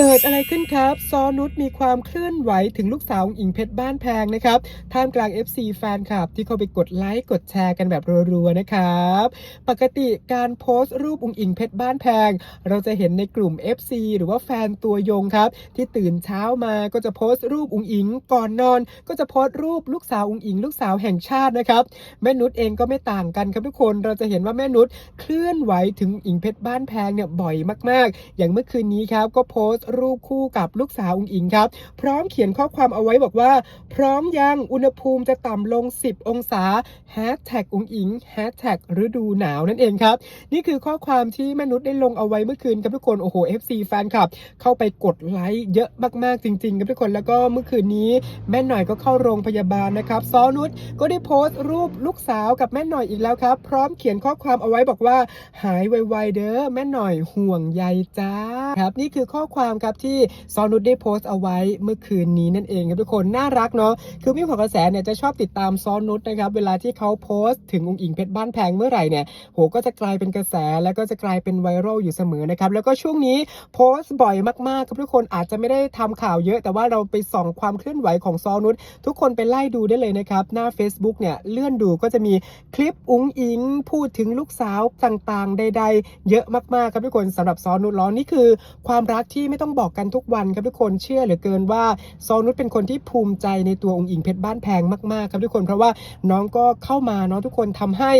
เกิดอะไรขึ้นครับ ซอนุชมีความเคลื่อนไหวถึงลูกสาวของอิงเพชรบ้านแพงนะครับ ท่ามกลาง FC แฟนคลับที่เข้าไปกดไลค์กดแชร์กันแบบรัวๆนะครับ ปกติการโพสต์รูปอุงอิงเพชรบ้านแพง เราจะเห็นในกลุ่ม FC หรือว่าแฟนตัวยงครับ ที่ตื่นเช้ามาก็จะโพสต์รูปอุงอิง ก่อนนอน ก็จะโพสต์รูปลูกสาวอุงอิง ลูกสาวแห่งชาตินะครับแม่นุชเองก็ไม่ต่างกันครับทุกคนเราจะเห็นว่าแม่นุชเคลื่อนไหวถึงอิงเพชรบ้านแพงเนี่ยบ่อยมากๆ อย่างเมื่อคืนนี้ครับก็โพสต์รูปคู่กับลูกสาวอุงอิงครับ พร้อมเขียนข้อความเอาไว้บอกว่า พร้อมยังอุณหภูมิจะต่ำลง 10 องศาแฮชแท็กอุงอิงแฮชแท็กฤดูหนาวนั่นเองครับ นี่คือข้อความที่แม่นุชได้ลงเอาไว้เมื่อคืนครับทุกคนโอ้โห FC แฟนคลับ เข้าไปกดไลค์เยอะมากๆจริงๆครับทุกคนแล้วก็เมื่อคืนนี้แม่หน่อยก็เข้าโรงพยาบาลนะครับซอนุชก็ได้โพสต์รูปลูกสาวกับแม่หน่อยอีกแล้วครับ พร้อมเขียนข้อความเอาไว้บอกว่า หายไวๆเด้อแม่หน่อยห่วงใยจ้าครับนี่คือข้อความครับที่ซอนุชได้โพสต์เอาไว้เมื่อคืนนี้นั่นเองครับทุกคนน่ารักเนาะคือพี่ของกระแสเนี่ยจะชอบติดตามซอนุชนะครับเวลาที่เขาโพสต์ถึงองค์อิงเพชรบ้านแพงเมื่อไหร่เนี่ยโหก็จะกลายเป็นกระแสแล้วก็จะกลายเป็นไวรัลอยู่เสมอนะครับแล้วก็ช่วงนี้โพสต์บ่อยมากๆครับทุกคนอาจจะไม่ได้ทำข่าวเยอะ แต่ว่าเราไปส่องความเคลื่อนไหวของซอนุชทุกคนไปไล่ดูได้เลยนะครับหน้า Facebook เนี่ยเลื่อนดูก็จะมีคลิปอุ้งอิงพูดถึงลูกสาวต่างๆ ใด ๆ เยอะมากๆครับทุกคนสำหรับซอนุชล้อนี่คือความรักที่ไม่ต้องบอกกันทุกวันครับทุกคนเชื่อเหลือเกินว่าซอนุชเป็นคนที่ภูมิใจในตัวองค์อิงเพชรบ้านแพงมากๆครับทุกคนเพราะว่าน้องก็เข้ามาเนาะทุกคนทำให้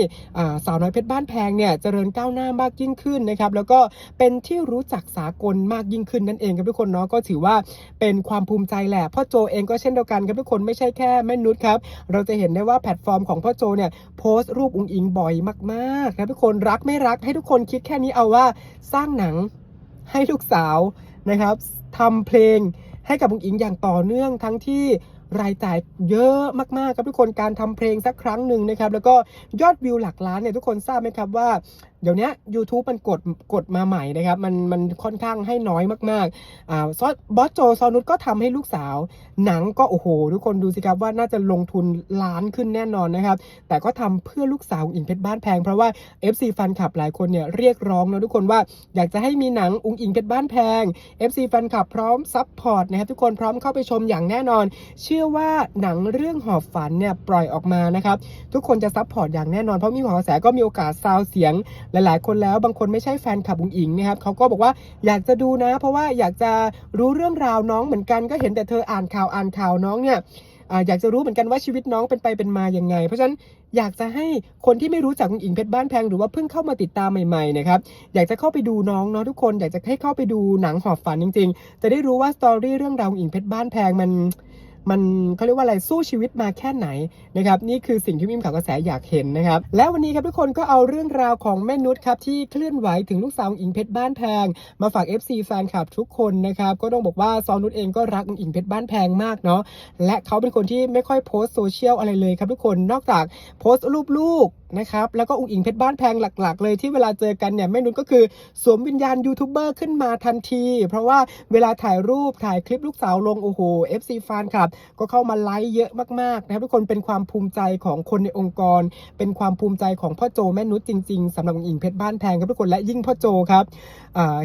สาวน้อยเพชรบ้านแพงเนี่ยเจริญก้าวหน้ามากยิ่งขึ้นนะครับแล้วก็เป็นที่รู้จักสากลมากยิ่งขึ้นนั่นเองครับทุกคนเนาะก็ถือว่าเป็นความภูมิใจแหละพ่อโจเองก็เช่นเดียวกันครับทุกคนไม่ใช่แค่แม่นุชครับเราจะเห็นได้ว่าแพลตฟอร์มของพ่อโจเนี่ยโพสต์รูปองค์อิงบ่อยมากๆครับทุกคนรักไม่รักให้ทุกคนคิดแค่นี้เอาว่าสร้างหนังให้ลูกสาว นะครับทำเพลงให้กับองอิงอย่างต่อเนื่องทั้งที่รายจ่ายเยอะมากๆครับทุกคนการทำเพลงสักครั้งหนึ่งนะครับ แล้วก็ยอดวิวหลักล้านเนี่ยทุกคนทราบไหมครับว่าเดี๋ยวนี้ YouTube มันกดกดมาใหม่นะครับ มันมันค่อนข้างให้น้อยมากๆอ่าซอบอสโจซอนุชก็ทำให้ลูกสาว หนังก็โอ้โห ทุกคนดูสิครับว่าน่าจะลงทุนล้านขึ้นแน่นอนนะครับ แต่ก็ทำเพื่อลูกสาวองอิงเพชรบ้านแพง เพราะว่า FC แฟนคลับหลายคนเนี่ยเรียกร้องนะทุกคนว่าอยากจะให้มีหนังอุงอิงเพชรบ้านแพง FC แฟนคลับพร้อมซัพพอร์ตนะครับทุกคนพร้อมเข้าไปชมอย่างแน่นอน เชื่อว่าหนังเรื่องหอบฝันเนี่ยปล่อยออกมานะครับทุกคนจะซัพพอร์ตอย่างแน่นอนเพราะมีขอกระแสก็มีโอกาสซาวเสียงหลายๆ คนแล้วบางคนไม่ใช่แฟนคลับอุงอิงนะครับเขาก็บอกว่าอยากจะดูนะ เพราะว่าอยากจะรู้เรื่องราวน้องเหมือนกันก็เห็นแต่เธออ่านข่าวอ่านข่าวน้องเนี่ยอยากจะรู้เหมือนกันว่าชีวิตน้องเป็นไปเป็นมาอยังไง เพราะฉะนั้นอยากจะให้คนที่ไม่รู้จักอุงอิงเพชรบ้านแพงหรือว่าเพิ่งเข้ามาติดตามใหม่ๆนะครับอยากจะเข้าไปดูน้องเนาะทุกคนอยากจะให้เข้าไปดูหนังหอบฝันจริง ๆ จะได้รู้ว่าสตอรี่เรื่องราวอุงอิงเพชรบ้านแพงมัน มันเขาเรียกว่าอะไรสู้ชีวิตมาแค่ไหนนะครับนี่คือสิ่งที่มิมข่าวกระแสอยากเห็นนะครับและวันนี้ครับทุกคนก็เอาเรื่องราวของแม่นุชครับที่เคลื่อนไหวถึงลูกสาวอิงเพชรบ้านแพง มาฝาก FC แฟนคลับทุกคนนะครับก็ต้องบอกว่าซอนุชเองก็รักอิงเพชรบ้านแพงมากเนาะและเขาเป็นคนที่ไม่ค่อยโพสต์โซเชียลอะไรเลยครับทุกคนนอกจากโพสต์รูปลูก นะครับ แล้วก็อุงอิงเพชรบ้านแพงหลัก ๆ เลยที่เวลาเจอกันเนี่ยแม่นุชก็คือสวมวิญญาณยูทูบเบอร์ขึ้นมาทันที เพราะว่าเวลาถ่ายรูปถ่ายคลิปลูกสาวลงโอ้โห FC แฟนคลับ ก็เข้ามาไลค์เยอะมากๆนะครับทุกคนเป็นความภูมิใจของคนในองค์กร เป็นความภูมิใจของพ่อโจแม่นุชจริง ๆสำหรับอุ๋งอิงเพชรบ้านแพงครับทุกคนและยิ่งพ่อโจครับ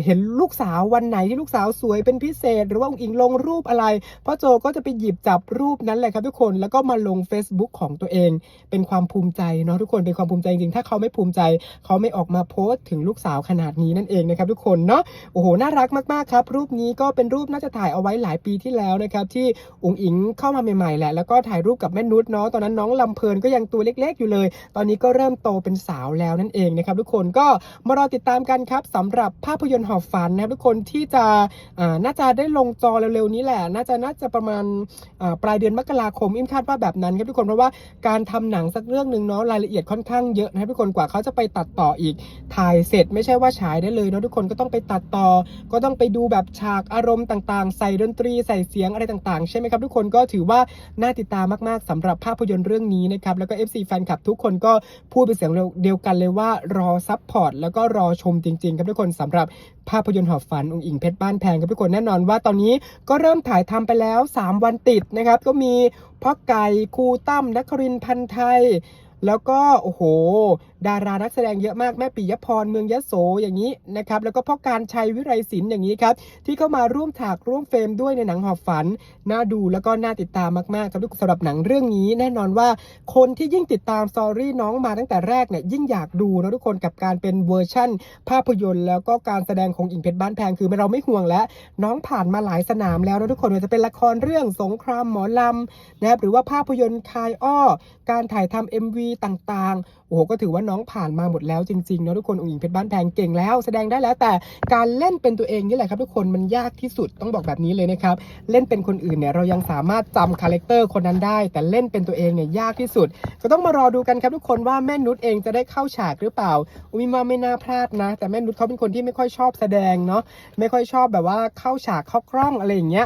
เห็นลูกสาววันไหนที่ลูกสาวสวยเป็นพิเศษ หรือว่าอุ๋งอิงลงรูปอะไรพ่อโจก็จะไปหยิบจับรูปนั้นแหละครับทุกคนแล้วก็มาลง Facebook ของตัวเอง เป็นความภูมิใจเนาะทุกคนเป็นความภูมิใจจริงๆ ถ้าเขาไม่ภูมิใจ เขาไม่ออกมาโพสต์ถึงลูกสาวขนาดนี้นั่นเองนะครับทุกคนเนาะโอ้โหน่ารักมากๆครับรูปนี้ก็เป็นรูปน่าจะถ่ายเอาไว้หลายปีที่แล้วนะครับที่อุ๋งอิงเข้ามาใหม่ๆแหละแล้วก็ถ่ายรูปกับแม่นุชเนาะตอนนั้นน้องลำเพลินก็ยังตัวเล็ก ๆ อยู่เลย ตอนนี้ก็เริ่มโตเป็นสาวแล้วนั่นเองนะครับทุกคนก็มารอติดตามกันครับสำหรับภาพยนตร์หอบฝันนะครับทุกคนที่จะน่าจะได้ลงจอเร็วๆนี้แหละ น่าจะน่าจะประมาณปลายเดือนมกราคมอิมคาดว่าแบบนั้นครับทุกคนเพราะว่าการทำหนังสักเรื่องหนึ่งเนาะรายละเอียดค่อนข้างเยอะนะครับทุกคนกว่าเขาจะไปตัดต่ออีก ถ่ายเสร็จไม่ใช่ว่าฉายได้เลยเนาะทุกคนก็ต้องไปตัดต่อ ก็ต้องไปดูแบบฉากอารมณ์ต่างๆ ใส่ดนตรีใส่เสียงอะไรต่างๆ ใช่ไหมครับทุกคนก็ถือว่าน่าติดตามมากๆสำหรับภาพยนตร์เรื่องนี้นะครับแล้วก็ FC แฟนคลับทุกคนก็พูดเป็นเสียงเดียวกันเลยว่ารอซัพพอร์ตแล้วก็รอชมจริงๆครับทุกคนสำหรับภาพยนตร์หอบฝันองค์อิงเพชรบ้านแพงครับทุกคนแน่นอนว่าตอนนี้ก็เริ่มถ่ายทำไปแล้ว 3 วันติดนะครับก็มีพ่อไก่ครูตั้มนักรินพันธ์ไทย แล้วก็โอ้โห ดารานักแสดงเยอะมากแม่ปิยพรเมืองยโสอย่างนี้นะครับแล้วก็พ่อการชัยวิไรศิลป์อย่างนี้ครับที่เข้ามาร่วมฉากร่วมเฟรมด้วยในหนังหอบฝันน่าดูแล้วก็น่าติดตามมากๆครับทุกคนสำหรับหนังเรื่องนี้ แน่นอนว่าคนที่ยิ่งติดตามสอรี่น้องมาตั้งแต่แรกเนี่ยยิ่งอยากดูนะทุกคนกับการเป็นเวอร์ชั่น ภาพยนตร์ แล้วก็การแสดงของอิงเพชรบ้านแพงคือเราไม่ห่วงแล้ว น้องผ่านมาหลายสนามแล้วนะทุกคนว่าจะเป็นละครเรื่องสงครามหมอลำนะครับหรือว่าภาพยนตร์คายอ้อการถ่ายทำ MV ต่างๆ โอ้โห ก็ถือว่าน้องผ่านมาหมดแล้วจริงๆนะทุกคนองค์หญิงเพชรบ้านแพงเก่งแล้ว แสดงได้แล้วแต่การเล่นเป็นตัวเองนี่แหละครับทุกคนมันยากที่สุดต้องบอกแบบนี้เลยนะครับเล่นเป็นคนอื่นเนี่ยเรายังสามารถจำคาแรคเตอร์คนนั้นได้ แต่เล่นเป็นตัวเองเนี่ยยากที่สุด ก็ต้องมารอดูกันครับทุกคนว่าแม่นุชเองจะได้เข้าฉากหรือเปล่าอุยมาไม่น่าพลาดนะ แต่แม่นุชเขาเป็นคนที่ไม่ค่อยชอบแสดงเนาะไม่ค่อยชอบแบบว่าเข้าฉากเข้ากล้องอะไรอย่างเงี้ย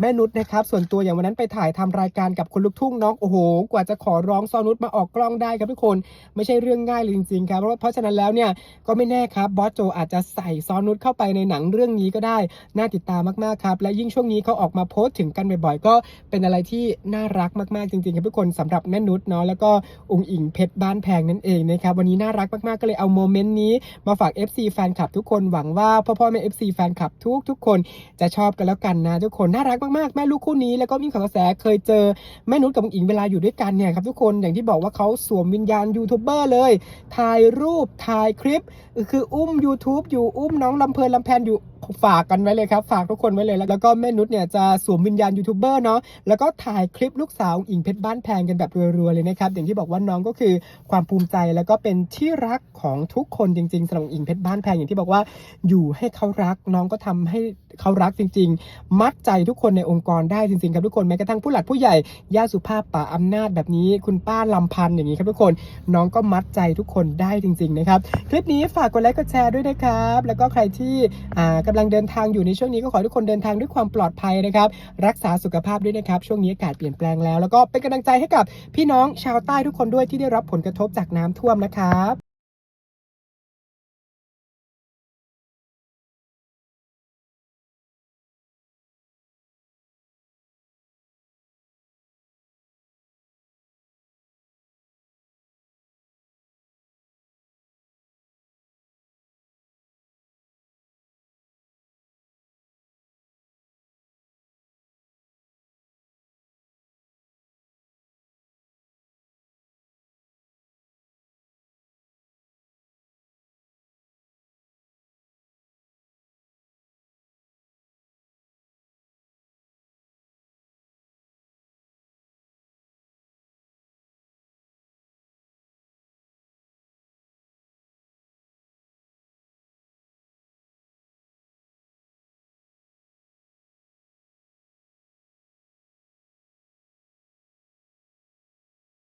แม่นุชนะครับ ส่วนตัวอย่างวันนั้นไปถ่ายทำรายการกับคนลุกทุ่งน้องโอ้โห กว่าจะขอร้องซอนุชมาออกกล้องได้ครับทุกคนไม่ใช่เรื่องง่ายเลยจริงๆครับเพราะเพราะฉะนั้นแล้วเนี่ยก็ไม่แน่ครับบอสโจอาจจะใส่ซอนุชเข้าไปในหนังเรื่องนี้ก็ได้ น่าติดตามมากๆครับ และยิ่งช่วงนี้เขาออกมาโพสต์ถึงกันบ่อยๆ ก็เป็นอะไรที่น่ารักมากๆจริงๆครับทุกคนสำหรับแม่นุชเนาะแล้วก็องค์อิงเพชรบ้านแพงนั่นเองนะครับวันนี้น่ารักมากๆก็เลยเอาโมเมนต์นี้มาฝาก FC แฟนคลับทุกคนหวังว่าพ่อพ่อแม่ FC แฟนคลับทุกทุกๆคนจะชอบกันแล้วกันนะทุกคนน่ารักมากๆ แม่ลูกคู่นี้แล้วก็มีข่าวกระแสเคยเจอแม่นุชกับองอิงเวลาอยู่ด้วยกันเนี่ยครับทุกคนอย่างที่บอกว่าเขาสวมวิญญาณยูทูบเบอร์เลย ถ่ายรูปถ่ายคลิป คืออุ้ม YouTube อยู่อุ้มน้องลำเพลินลำแพนอยู่ฝากกันไว้เลยครับ ฝากทุกคนไว้เลย แล้วก็แม่นุชเนี่ยจะสวมวิญญาณยูทูบเบอร์เนาะแล้วก็ถ่ายคลิปลูกสาวอิงเพชรบ้านแพงกันแบบรัวๆเลยนะครับอย่างที่บอกว่าน้องก็คือความภูมิใจแล้วก็เป็นที่รักของทุกคนจริงๆสำหรับอิงเพชรบ้านแพงอย่างที่บอกว่าอยู่ให้เขารักน้องก็ทำให้ เขารักจริง ๆ มัดใจทุกคนในองค์กรได้จริงๆครับทุกคนแม้กระทั่งผู้หลักผู้ใหญ่ย่าสุภาพป่าอำนาจแบบนี้คุณป้าลำพันธ์อย่างนี้ครับทุกคนน้องก็มัดใจทุกคนได้จริงๆนะครับคลิปนี้ฝากกดไลค์กดแชร์ด้วยนะครับ แล้วก็ใครที่อ่ากำลังเดินทางอยู่ในช่วงนี้ก็ขอทุกคนเดินทางด้วยความปลอดภัยนะครับรักษาสุขภาพด้วยนะครับช่วงนี้อากาศเปลี่ยนแปลงแล้ว แล้วก็เป็นกำลังใจให้กับพี่น้องชาวใต้ทุกคนด้วยที่ได้รับผลกระทบจากน้ำท่วมนะครับ